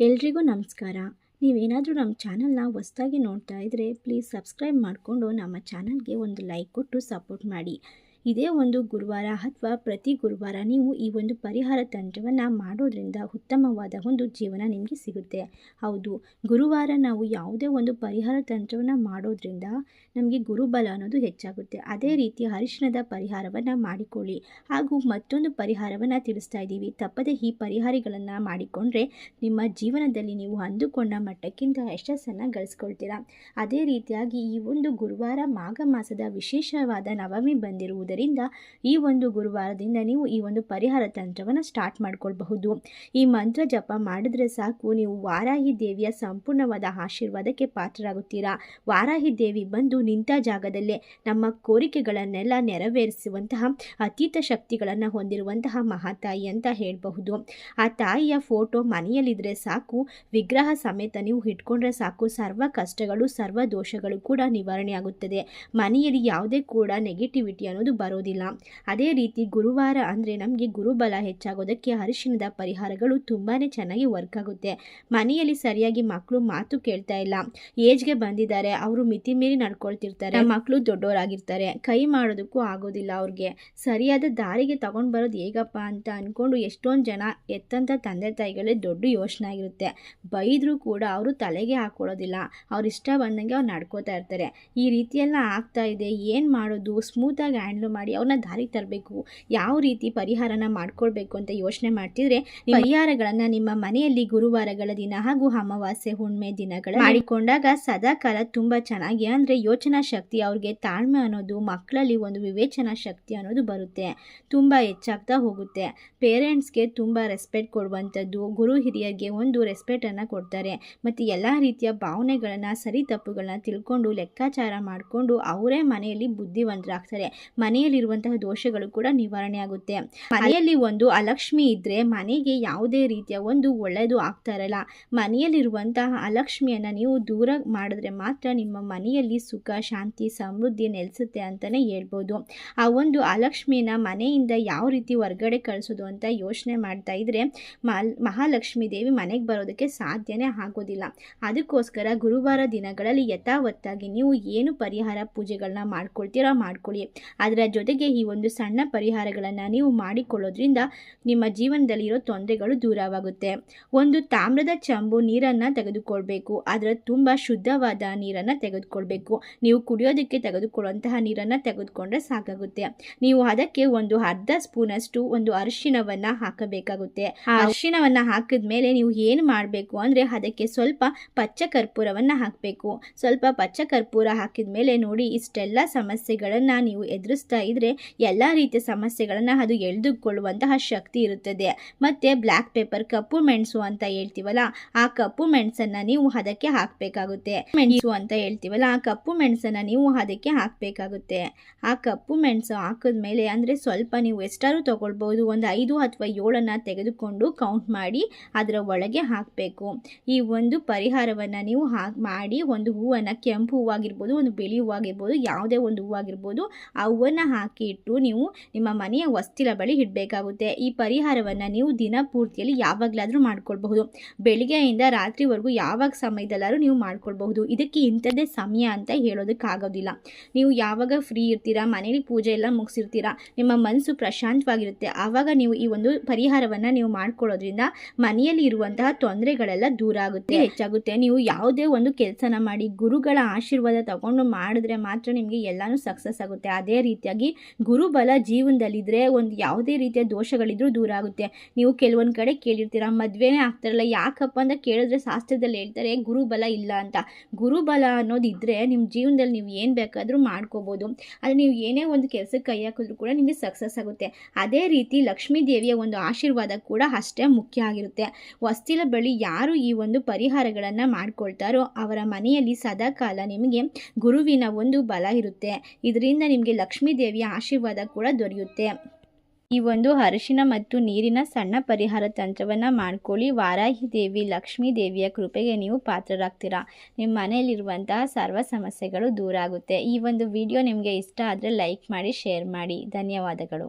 ಎಲ್ರಿಗೂ ನಮಸ್ಕಾರ. ನೀವೇನಾದರೂ ನಮ್ಮ ಚಾನಲ್ನ ಹೊಸ್ದಾಗಿ ನೋಡ್ತಾ ಇದ್ದರೆ ಪ್ಲೀಸ್ ಸಬ್ಸ್ಕ್ರೈಬ್ ಮಾಡಿಕೊಂಡು ನಮ್ಮ ಚಾನಲ್ಗೆ ಒಂದು ಲೈಕ್ ಕೊಟ್ಟು ಸಪೋರ್ಟ್ ಮಾಡಿ. ಇದೇ ಒಂದು ಗುರುವಾರ ಅಥವಾ ಪ್ರತಿ ಗುರುವಾರ ನೀವು ಈ ಒಂದು ಪರಿಹಾರ ತಂತ್ರವನ್ನು ಮಾಡೋದ್ರಿಂದ ಉತ್ತಮವಾದ ಒಂದು ಜೀವನ ನಿಮಗೆ ಸಿಗುತ್ತೆ. ಹೌದು, ಗುರುವಾರ ನಾವು ಯಾವುದೇ ಒಂದು ಪರಿಹಾರ ತಂತ್ರವನ್ನು ಮಾಡೋದ್ರಿಂದ ನಮಗೆ ಗುರುಬಲ ಅನ್ನೋದು ಹೆಚ್ಚಾಗುತ್ತೆ. ಅದೇ ರೀತಿ ಅರಿಶಿಣದ ಪರಿಹಾರವನ್ನು ಮಾಡಿಕೊಳ್ಳಿ. ಹಾಗೂ ಮತ್ತೊಂದು ಪರಿಹಾರವನ್ನು ತಿಳಿಸ್ತಾ ಇದ್ದೀವಿ. ತಪ್ಪದೆ ಈ ಪರಿಹಾರಗಳನ್ನು ಮಾಡಿಕೊಂಡ್ರೆ ನಿಮ್ಮ ಜೀವನದಲ್ಲಿ ನೀವು ಅಂದುಕೊಂಡ ಮಟ್ಟಕ್ಕಿಂತ ಯಶಸ್ಸನ್ನು ಗಳಿಸ್ಕೊಳ್ತೀರಾ? ಅದೇ ರೀತಿಯಾಗಿ ಈ ಒಂದು ಗುರುವಾರ ಮಾಘ ಮಾಸದ ವಿಶೇಷವಾದ ನವಮಿ ಬಂದಿರುವುದರಿಂದ ಈ ಒಂದು ಗುರುವಾರದಿಂದ ನೀವು ಈ ಒಂದು ಪರಿಹಾರ ತಂತ್ರವನ್ನು ಸ್ಟಾರ್ಟ್ ಮಾಡ್ಕೊಳ್ಬಹುದು. ಈ ಮಂತ್ರ ಜಪ ಮಾಡಿದ್ರೆ ಸಾಕು, ನೀವು ವಾರಾಹಿ ದೇವಿಯ ಸಂಪೂರ್ಣವಾದ ಆಶೀರ್ವಾದಕ್ಕೆ ಪಾತ್ರರಾಗುತ್ತೀರಾ? ವಾರಾಹಿ ದೇವಿ ಬಂದು ನಿಂತ ಜಾಗದಲ್ಲೇ ನಮ್ಮ ಕೋರಿಕೆಗಳನ್ನೆಲ್ಲ ನೆರವೇರಿಸುವಂತಹ ಅತೀತ ಶಕ್ತಿಗಳನ್ನು ಹೊಂದಿರುವಂತಹ ಮಹಾತಾಯಿ ಅಂತ ಹೇಳಬಹುದು. ಆ ತಾಯಿಯ ಫೋಟೋ ಮನೆಯಲ್ಲಿದ್ದರೆ ಸಾಕು, ವಿಗ್ರಹ ಸಮೇತ ನೀವು ಇಟ್ಕೊಂಡ್ರೆ ಸಾಕು, ಸರ್ವ ಕಷ್ಟಗಳು, ಸರ್ವ ದೋಷಗಳು ಕೂಡ ನಿವಾರಣೆ ಆಗುತ್ತದೆ ಮನೆಯಲ್ಲಿ ಯಾವುದೇ ಕೂಡ ನೆಗೆಟಿವಿಟಿ ಅನ್ನೋದು ಬರೋದಿಲ್ಲ. ಅದೇ ರೀತಿ ಗುರುವಾರ ಅಂದರೆ ನಮಗೆ ಗುರುಬಲ ಹೆಚ್ಚಾಗೋದಕ್ಕೆ ಅರಿಶಿಣದ ಪರಿಹಾರಗಳು ತುಂಬಾ ಚೆನ್ನಾಗಿ ವರ್ಕ್ ಆಗುತ್ತೆ. ಮನೆಯಲ್ಲಿ ಸರಿಯಾಗಿ ಮಕ್ಕಳು ಮಾತು ಕೇಳ್ತಾ ಇಲ್ಲ. ಏಜ್ಗೆ ಬಂದಿದ್ದಾರೆ, ಅವರು ಮಿತಿ ಮೀರಿ ನಡ್ಕೊಳ್ತಿರ್ತಾರೆ. ಮಕ್ಕಳು ದೊಡ್ಡವರಾಗಿರ್ತಾರೆ ಕೈ ಮಾಡೋದಕ್ಕೂ ಆಗೋದಿಲ್ಲ ಅವ್ರಿಗೆ. ಸರಿಯಾದ ದಾರಿಗೆ ತಗೊಂಡು ಬರೋದು ಹೇಗಪ್ಪ ಅಂತ ಅಂದ್ಕೊಂಡು ಎಷ್ಟೊಂದು ಜನ ಎತ್ತಂತ ತಂದೆ ತಾಯಿಗಳೇ ದೊಡ್ಡ ಯೋಚನೆ ಆಗಿರುತ್ತೆ. ಬೈದರೂ ಕೂಡ ಅವರು ತಲೆಗೆ ಹಾಕೊಳ್ಳೋದಿಲ್ಲ ಅವ್ರ ಇಷ್ಟ ಬಂದಂಗೆ ಅವ್ರು ನಡ್ಕೋತಾ ಇರ್ತಾರೆ. ಈ ರೀತಿಯೆಲ್ಲ ಆಗ್ತಾ ಇದೆ. ಏನು ಮಾಡೋದು? ಸ್ಮೂತಾಗಿ ಹ್ಯಾಂಡ್ಲ್ ಮಾಡಿ ಅವ್ರನ್ನ ದಾರಿ ತರಬೇಕು, ಯಾವ ರೀತಿ ಪರಿಹಾರನ ಮಾಡ್ಕೊಳ್ಬೇಕು ಅಂತ ಯೋಚನೆ ಮಾಡ್ತಿದ್ರೆ ಪರಿಹಾರಗಳನ್ನ ನಿಮ್ಮ ಮನೆಯಲ್ಲಿ ಗುರುವಾರಗಳ ದಿನ ಹಾಗೂ ಅಮಾವಾಸ್ಯೆ ಹುಣ್ಮೆ ದಿನಗಳ ಮಾಡಿಕೊಂಡಾಗ ಸದಾ ಕಾಲ ತುಂಬ ಚೆನ್ನಾಗಿ, ಅಂದ್ರೆ ಯೋಚನಾ ಶಕ್ತಿ ಅವ್ರಿಗೆ ತಾಳ್ಮೆ ಅನ್ನೋದು, ಮಕ್ಕಳಲ್ಲಿ ಒಂದು ವಿವೇಚನಾ ಶಕ್ತಿ ಅನ್ನೋದು ಬರುತ್ತೆ. ತುಂಬಾ ಹೆಚ್ಚಾಗ್ತಾ ಹೋಗುತ್ತೆ. ಪೇರೆಂಟ್ಸ್ಗೆ ತುಂಬಾ ರೆಸ್ಪೆಕ್ಟ್ ಕೊಡುವಂಥದ್ದು, ಗುರು ಹಿರಿಯರಿಗೆ ಒಂದು ರೆಸ್ಪೆಕ್ಟ್ ಅನ್ನ ಕೊಡ್ತಾರೆ. ಮತ್ತೆ ಎಲ್ಲ ರೀತಿಯ ಭಾವನೆಗಳನ್ನ, ಸರಿ ತಪ್ಪುಗಳನ್ನ ತಿಳ್ಕೊಂಡು, ಲೆಕ್ಕಾಚಾರ ಮಾಡಿಕೊಂಡು ಅವರೇ ಮನೆಯಲ್ಲಿ ಬುದ್ಧಿವಂತರಾಗ್ತಾರೆ. ಮನೆಯಲ್ಲಿರುವಂತಹ ದೋಷಗಳು ಕೂಡ ನಿವಾರಣೆ ಆಗುತ್ತೆ. ಮನೆಯಲ್ಲಿ ಒಂದು ಅಲಕ್ಷ್ಮಿ ಇದ್ದರೆ ಮನೆಗೆ ಯಾವುದೇ ರೀತಿಯ ಒಂದು ಒಳ್ಳೆಯದು ಆಗ್ತಾ ಇರಲ್ಲ. ಮನೆಯಲ್ಲಿರುವಂತಹ ಅಲಕ್ಷ್ಮಿಯನ್ನು ನೀವು ದೂರ ಮಾಡಿದ್ರೆ ಮಾತ್ರ ನಿಮ್ಮ ಮನೆಯಲ್ಲಿ ಸುಖ, ಶಾಂತಿ, ಸಮೃದ್ಧಿ ನೆಲೆಸುತ್ತೆ ಅಂತಲೇ ಹೇಳ್ಬೋದು. ಆ ಒಂದು ಅಲಕ್ಷ್ಮಿನ ಮನೆಯಿಂದ ಯಾವ ರೀತಿ ಹೊರ್ಗಡೆ ಕಳಿಸೋದು ಅಂತ ಯೋಚನೆ ಮಾಡ್ತಾ ಇದ್ರೆ ಮಹಾಲಕ್ಷ್ಮಿ ದೇವಿ ಮನೆಗೆ ಬರೋದಕ್ಕೆ ಸಾಧ್ಯನೇ ಆಗೋದಿಲ್ಲ. ಅದಕ್ಕೋಸ್ಕರ ಗುರುವಾರ ದಿನಗಳಲ್ಲಿ ಯಥಾವತ್ತಾಗಿ ನೀವು ಏನು ಪರಿಹಾರ ಪೂಜೆಗಳನ್ನ ಮಾಡ್ಕೊಳ್ತೀರೋ ಮಾಡ್ಕೊಳ್ಳಿ. ಅದರ ಜೊತೆಗೆ ಈ ಒಂದು ಸಣ್ಣ ಪರಿಹಾರಗಳನ್ನು ನೀವು ಮಾಡಿಕೊಳ್ಳೋದ್ರಿಂದ ನಿಮ್ಮ ಜೀವನದಲ್ಲಿರೋ ತೊಂದರೆಗಳು ದೂರವಾಗುತ್ತೆ. ಒಂದು ತಾಮ್ರದ ಚಂಬು ನೀರನ್ನು ತೆಗೆದುಕೊಳ್ಬೇಕು. ಅದರ ತುಂಬ ಶುದ್ಧವಾದ ನೀರನ್ನು ತೆಗೆದುಕೊಳ್ಬೇಕು. ನೀವು ಕುಡಿಯೋದಕ್ಕೆ ತೆಗೆದುಕೊಳ್ಳುವಂತಹ ನೀರನ್ನು ತೆಗೆದುಕೊಂಡ್ರೆ ಸಾಕಾಗುತ್ತೆ. ನೀವು ಅದಕ್ಕೆ ಒಂದು ಅರ್ಧ ಸ್ಪೂನಷ್ಟು ಒಂದು ಅರಿಶಿಣವನ್ನು ಹಾಕಬೇಕಾಗುತ್ತೆ. ಆ ಅರಿಶಿಣವನ್ನು ಹಾಕಿದ ಮೇಲೆ ನೀವು ಏನು ಮಾಡಬೇಕು ಅಂದರೆ ಅದಕ್ಕೆ ಸ್ವಲ್ಪ ಪಚ್ಚ ಕರ್ಪೂರವನ್ನು ಹಾಕಬೇಕು. ಸ್ವಲ್ಪ ಪಚ್ಚ ಕರ್ಪೂರ ಹಾಕಿದ ಮೇಲೆ ನೋಡಿ ಇಷ್ಟೆಲ್ಲ ಸಮಸ್ಯೆಗಳನ್ನು ನೀವು ಎದುರಿಸ್ತಾ ಇದ್ರೆ ಎಲ್ಲ ರೀತಿಯ ಸಮಸ್ಯೆಗಳನ್ನು ಅದು ಎಳೆದುಕೊಳ್ಳುವಂತಹ ಶಕ್ತಿ ಇರುತ್ತದೆ. ಮತ್ತು ಬ್ಲ್ಯಾಕ್ ಪೇಪರ್ ಕಪ್ಪು ಮೆಣಸು ಅಂತ ಹೇಳ್ತೀವಲ್ಲ, ಆ ಕಪ್ಪು ಮೆಣಸನ್ನು ನೀವು ಅದಕ್ಕೆ ಹಾಕಬೇಕಾಗುತ್ತೆ. ಮೆಣಸು ಅಂತ ಹೇಳ್ತೀವಲ್ಲ, ಆ ಕಪ್ಪು ಮೆಣಸನ್ನು ನೀವು ಅದಕ್ಕೆ ಹಾಕಬೇಕಾಗುತ್ತೆ. ಆ ಕಪ್ಪು ಮೆಣಸು ಹಾಕಿದ್ಮೇಲೆ ಅಂದರೆ ಸ್ವಲ್ಪ ನೀವು ಎಷ್ಟಾದ್ರೂ ತೊಗೊಳ್ಬೋದು ಒಂದು ಐದು ಅಥವಾ ಏಳನ್ನು ತೆಗೆದುಕೊಂಡು ಕೌಂಟ್ ಮಾಡಿ ಅದರ ಒಳಗೆ ಹಾಕಬೇಕು. ಈ ಒಂದು ಪರಿಹಾರವನ್ನು ನೀವು ಹಾಕಿ ಮಾಡಿ ಒಂದು ಹೂವನ್ನು ಕೆಂಪು ಹೂವಾಗಿರ್ಬೋದು, ಒಂದು ಬಿಳಿ ಹೂವಾಗಿರ್ಬೋದು, ಯಾವುದೇ ಒಂದು ಹೂವಾಗಿರ್ಬೋದು, ಆ ಹೂವನ್ನು ಹಾಕಿ ಇಟ್ಟು ನೀವು ನಿಮ್ಮ ಮನೆಯ ವಸ್ತಿಲ ಬಳಿ ಇಡಬೇಕಾಗುತ್ತೆ. ಈ ಪರಿಹಾರವನ್ನು ನೀವು ದಿನ ಪೂರ್ತಿಯಲ್ಲಿ ಯಾವಾಗಲಾದರೂ ಮಾಡ್ಕೊಳ್ಬಹುದು. ಬೆಳಿಗ್ಗೆಯಿಂದ ರಾತ್ರಿವರೆಗೂ ಯಾವಾಗ ಸಮಯದಲ್ಲಾದರೂ ನೀವು ಮಾಡ್ಕೊಳ್ಬಹುದು. ಇದಕ್ಕೆ ಇಂಥದ್ದೇ ಸಮಯ ಅಂತ ಹೇಳೋದಕ್ಕಾಗೋದಿಲ್ಲ. ನೀವು ಯಾವಾಗ ಫ್ರೀ ಇರ್ತೀರಾ ಮನೇಲಿ ಪೂಜೆ ಎಲ್ಲ ಮುಗಿಸಿರ್ತೀರಾ, ನಿಮ್ಮ ಮನಸ್ಸು ಪ್ರಶಾಂತವಾಗಿರುತ್ತೆ. ಆವಾಗ ನೀವು ಈ ಒಂದು ಪರಿಹಾರವನ್ನು ನೀವು ಮಾಡ್ಕೊಳ್ಳೋದ್ರಿಂದ ಮನೆಯಲ್ಲಿ ಇರುವಂತಹ ತೊಂದರೆಗಳೆಲ್ಲ ದೂರ ಆಗುತ್ತೆ, ಹೆಚ್ಚಾಗುತ್ತೆ. ನೀವು ಯಾವುದೇ ಒಂದು ಕೆಲಸನ ಮಾಡಿ ಗುರುಗಳ ಆಶೀರ್ವಾದ ತಗೊಂಡು ಮಾಡಿದ್ರೆ ಮಾತ್ರ ನಿಮಗೆ ಎಲ್ಲಾನು ಸಕ್ಸಸ್ ಆಗುತ್ತೆ. ಅದೇ ರೀತಿಯಾಗಿ ಗುರುಬಲ ಜೀವನದಲ್ಲಿದ್ದರೆ ಒಂದು ಯಾವುದೇ ರೀತಿಯ ದೋಷಗಳಿದ್ರೂ ದೂರ ಆಗುತ್ತೆ. ನೀವು ಕೆಲವೊಂದು ಕಡೆ ಕೇಳಿರ್ತೀರ, ಮದುವೆನೇ ಆಗ್ತಾರಲ್ಲ, ಯಾಕಪ್ಪ ಅಂತ ಕೇಳಿದ್ರೆ ಶಾಸ್ತ್ರದಲ್ಲಿ ಹೇಳ್ತಾರೆ, ಗುರುಬಲ ಇಲ್ಲ ಅಂತ. ಗುರುಬಲ ಅನ್ನೋದಿದ್ದರೆ ನಿಮ್ಮ ಜೀವನದಲ್ಲಿ ನೀವು ಏನು ಬೇಕಾದರೂ ಮಾಡ್ಕೋಬೋದು. ಆದರೆ ನೀವು ಏನೇ ಒಂದು ಕೆಲಸಕ್ಕೆ ಕೈ ಹಾಕಿದ್ರು ಕೂಡ ನಿಮಗೆ ಸಕ್ಸಸ್ ಆಗುತ್ತೆ. ಅದೇ ರೀತಿ ಲಕ್ಷ್ಮೀ ದೇವಿಯ ಒಂದು ಆಶೀರ್ವಾದ ಕೂಡ ಅಷ್ಟೇ ಮುಖ್ಯ ಆಗಿರುತ್ತೆ. ವಸ್ತಿಲ ಬಳಿ ಯಾರು ಈ ಒಂದು ಪರಿಹಾರಗಳನ್ನು ಮಾಡ್ಕೊಳ್ತಾರೋ ಅವರ ಮನೆಯಲ್ಲಿ ಸದಾಕಾಲ ನಿಮಗೆ ಗುರುವಿನ ಒಂದು ಬಲ ಇರುತ್ತೆ. ಇದರಿಂದ ನಿಮಗೆ ಲಕ್ಷ್ಮೀ ದೇವಿಯ ಆಶೀರ್ವಾದ ಕೂಡ ದೊರೆಯುತ್ತೆ. ಈ ಒಂದು ಅರಿಶಿನ ಮತ್ತು ನೀರಿನ ಸಣ್ಣ ಪರಿಹಾರ ತಂತ್ರವನ್ನು ಮಾಡ್ಕೊಳ್ಳಿ. ವಾರಾಹಿ ದೇವಿ, ಲಕ್ಷ್ಮೀ ದೇವಿಯ ಕೃಪೆಗೆ ನೀವು ಪಾತ್ರರಾಗ್ತೀರಾ? ನಿಮ್ಮ ಮನೆಯಲ್ಲಿರುವಂತಹ ಸರ್ವ ಸಮಸ್ಯೆಗಳು ದೂರ ಆಗುತ್ತೆ. ಈ ಒಂದು ವಿಡಿಯೋ ನಿಮಗೆ ಇಷ್ಟ ಆದರೆ ಲೈಕ್ ಮಾಡಿ, ಶೇರ್ ಮಾಡಿ. ಧನ್ಯವಾದಗಳು.